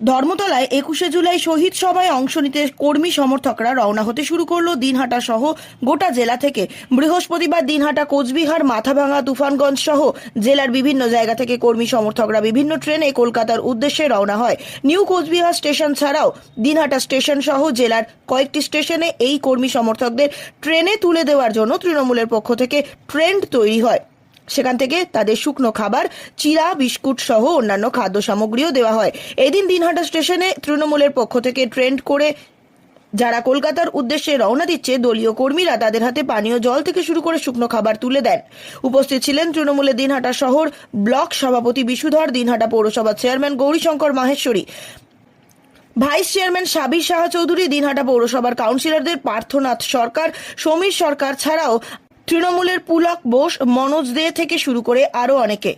ধর্মতলায় একুশে জুলাই শহীদ সভায় অংশ নিতে কর্মী সমর্থকরা রওনা হতে শুরু করল দিনহাটা সহ গোটা জেলা থেকে। বৃহস্পতিবার দিনহাটা, কোচবিহার মাথাভাঙা তুফানগঞ্জ সহ জেলার বিভিন্ন জায়গা থেকে কর্মী সমর্থকরা বিভিন্ন ট্রেনে কলকাতার উদ্দেশ্যে রওনা হয়। নিউ কোচবিহার স্টেশন ছাড়াও দিনহাটা স্টেশন সহ জেলার কয়েকটি স্টেশনে এই কর্মী সমর্থকদের ট্রেনে তুলে দেওয়ার জন্য তৃণমূলের পক্ষ থেকে ট্রেন্ড তৈরি হয়। সেখান থেকে তাদের শুকনো খাবার, চিরা, বিস্কুট সহ অন্যান্য খাদ্য সামগ্রীও দেওয়া হয়। এদিন দিনহাটা স্টেশনে তৃণমূলের পক্ষ থেকে ট্রেন্ড করে যারা কলকাতার উদ্দেশ্যে রওনা দিচ্ছে, দলীয় কর্মীরা তাদের হাতে পানীয় জল থেকে শুরু করে শুকনো খাবার তুলে দেন। উপস্থিত ছিলেন তৃণমূলের দিনহাটা শহর ব্লক সভাপতি বিশুধর, দিনহাটা পৌরসভার chairman Gourishankar Maheshwari. Vice chairman Sabir Saha Chowdhury, Dinhata পৌরসভার কাউন্সিলরদের পার্থনাথ সরকার, সমীর সরকার ছাড়াও তৃণমূলের পুলক বোস মনোজ দে থেকে শুরু করে আরও অনেকে।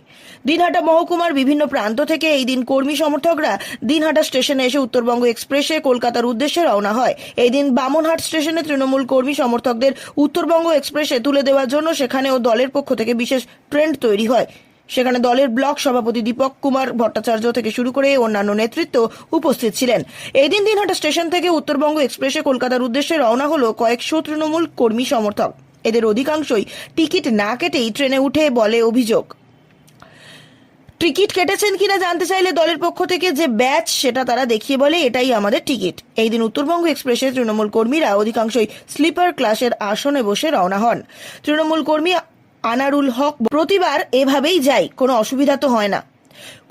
দিনহাটা মহকুমার বিভিন্ন প্রান্ত থেকে এই দিন কর্মী সমর্থকরা দিনহাটা স্টেশনে এসে উত্তরবঙ্গ এক্সপ্রেসে কলকাতার উদ্দেশ্যে রওনা হয়। এই দিন বামনহাট স্টেশনে তৃণমূল কর্মী সমর্থকদের উত্তরবঙ্গ এক্সপ্রেসে তুলে দেওয়ার জন্য সেখানেও দলের পক্ষ থেকে বিশেষ ট্রেন্ড তৈরি হয়। সেখানে দলের ব্লক সভাপতি দীপক কুমার ভট্টাচার্য থেকে শুরু করে অন্যান্য নেতৃত্ব উপস্থিত ছিলেন। এই দিন দিনহাটা স্টেশন থেকে উত্তরবঙ্গ এক্সপ্রেসে কলকাতার উদ্দেশ্যে রওনা হলো কয়েকশো তৃণমূল কর্মী সমর্থক। এদের অধিকাংশই টিকিট না কেটেই ট্রেনে উঠে বলে অভিযোগ। টিকিট কেটেছেন কিনা জানতে চাইলে দলের পক্ষ থেকে যে ব্যাচ সেটা তারা দেখিয়ে বলে, এটাই আমাদের টিকিট। এই দিন উত্তরবঙ্গ এক্সপ্রেসের তৃণমূল কর্মীরা অধিকাংশই স্লিপার ক্লাসের আসনে বসে রওনা হন। তৃণমূল কর্মী আনারুল হক, প্রতিবার এভাবেই যাই, কোনো অসুবিধা তো হয় না।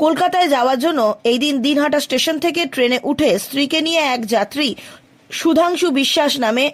কলকাতায় যাওয়ার জন্য এই দিন দিনহাটা স্টেশন থেকে ট্রেনে উঠে স্ত্রীকে নিয়ে এক যাত্রী সুধাংশু বিশ্বাস নামে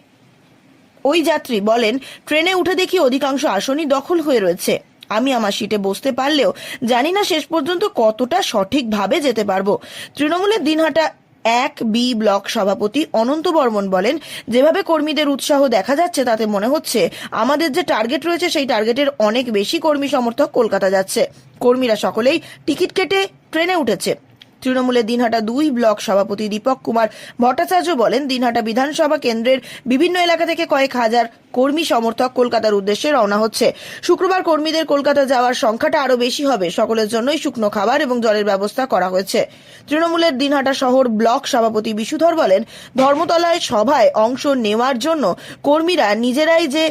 ওই যাত্রী বলেন, ট্রেনে উঠে দেখি অধিকাংশ আসনই দখল হয়ে রয়েছে। আমি আমার সিটে বসতে পারলেও জানি না শেষ পর্যন্ত কতটা সঠিকভাবে যেতে পারব। তৃণমূলের দিনহাটা এক বি ব্লক সভাপতি অনন্ত বর্মন বলেন, যেভাবে কর্মীদের উৎসাহ দেখা যাচ্ছে, তাতে মনে হচ্ছে আমাদের যে টার্গেট রয়েছে, সেই টার্গেটের অনেক বেশি কর্মী সমর্থক কলকাতা যাচ্ছে। কর্মীরা সকলেই টিকিট কেটে ট্রেনে উঠেছে। তৃণমূলের দিনহাটা দুই ব্লক সভাপতি দীপক কুমার ভট্টাচার্য বলেন, দিনহাটা বিধানসভা কেন্দ্রের বিভিন্ন এলাকা থেকে কয়েক হাজার কর্মী সমর্থক কলকাতার উদ্দেশ্যে রওনা হচ্ছে। শুক্রবার কর্মীদের কলকাতা যাওয়ার সংখ্যাটা আরও বেশি হবে। সকলের জন্যই শুকনো খাবার এবং জলের ব্যবস্থা করা হয়েছে। তৃণমূলের দিনহাটা শহর ব্লক সভাপতি বিশুধর বলেন, ধর্মতলায় সভায় অংশ নেওয়ার জন্য কর্মীরা নিজেরাই যে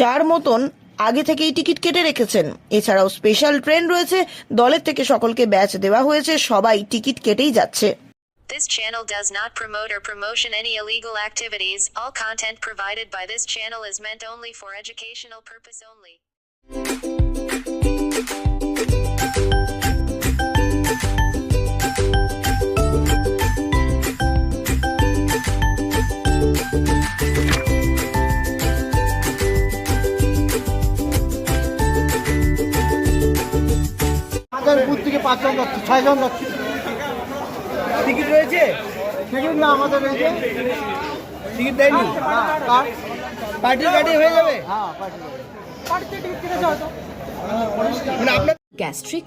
যার মতন আগে থেকেই টিকিট কেটে রেখেছেন এছাড়াও স্পেশাল ট্রেন রয়েছে দলের থেকে সকলকে ব্যাচ দেওয়া হয়েছে সবাই টিকিট কেটেই যাচ্ছে This channel does not promote or promotion any illegal activities. All content provided by this channel is meant only for educational purpose only. পাঁচজন যাচ্ছে ছয়জন যাচ্ছে। টিকিট রয়েছে? টিকিট না আমাদের রয়েছে টিকিট দেয়নি? পার্টি পার্টি হয়ে যাবে? হ্যাঁ পার্টি মানে আপনার gastric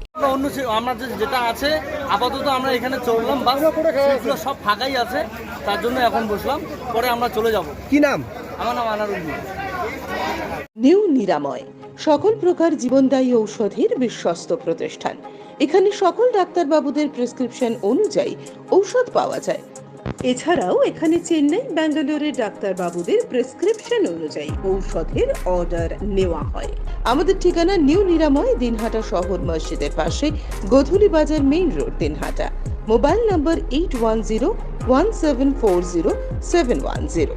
অন্য আমরা যে- যেটা আছে আপাতত আমরা এখানে চললাম বাস সেগুলো সব ফাঁকাই আছে তার জন্য এখন বসলাম পরে আমরা চলে যাব। কি নাম? আমার নাম আনারুল নিউ নিরাময় সকল প্রকার জীবনদায়ী ঔষধের বিশ্বস্ত প্রতিষ্ঠান। এখানে সকল ডাক্তারবাবুদের প্রেসক্রিপশন অনুযায়ী ঔষধ পাওয়া যায়। এছাড়াও এখানে চেন্নাই ব্যাঙ্গালোরের ডাক্তারবাবুদের প্রেসক্রিপশন অনুযায়ী ঔষধের অর্ডার নেওয়া হয়। আমাদের ঠিকানা নিউ নিরাময়, দিনহাটা শহর মসজিদের পাশে, Godhuli Bazar main road, Dinhata. Mobile number eight one zero one seven four zero seven one zero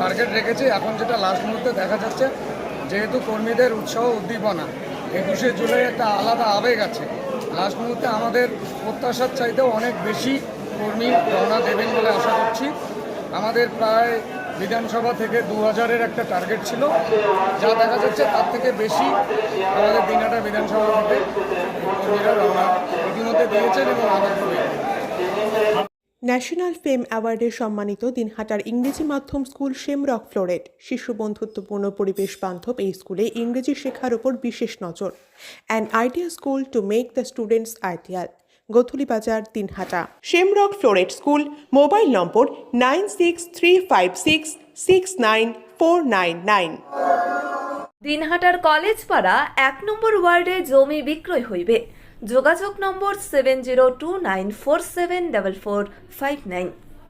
target রেখেছি, এখন যেটা লাস্ট মুহূর্তে দেখা যাচ্ছে, যেহেতু কর্মীদের উৎসাহ উদ্দীপনা, একুশে জুলাই একটা আলাদা আবেগ আছে। লাস্ট মুহূর্তে আমাদের প্রত্যাশার চাইতেও অনেক বেশি কর্মী রওনা দেবেন বলে আশা করছি। আমাদের প্রায় বিধানসভা থেকে দু হাজারের একটা টার্গেট ছিল। যা দেখা যাচ্ছে তার থেকে বেশি আমাদের দিনহাটা বিধানসভা থেকে কর্মীরা রওনা ইতিমধ্যে দিয়েছেন এবং করবেন ন্যাশনাল ফেম অ্যাওয়ার্ডে সম্মানিত দিনহাটার ইংরেজি মাধ্যম স্কুল শেমরক ফ্লোরেট শিশু বন্ধুত্বপূর্ণ পরিবেশ বান্ধব এই স্কুলে ইংরেজি শেখার উপর বিশেষ নজর। An idea school to make the students ideal Godhuli Bazar, Dinhata. Shamrock floret school, mobile number nine six three five six six nine four nine nine. দিনহাটার college পাড়া এক নম্বর ওয়ার্ডে জমি বিক্রয় হইবে। যোগাযোগ number seven zero two nine four seven double four five nine.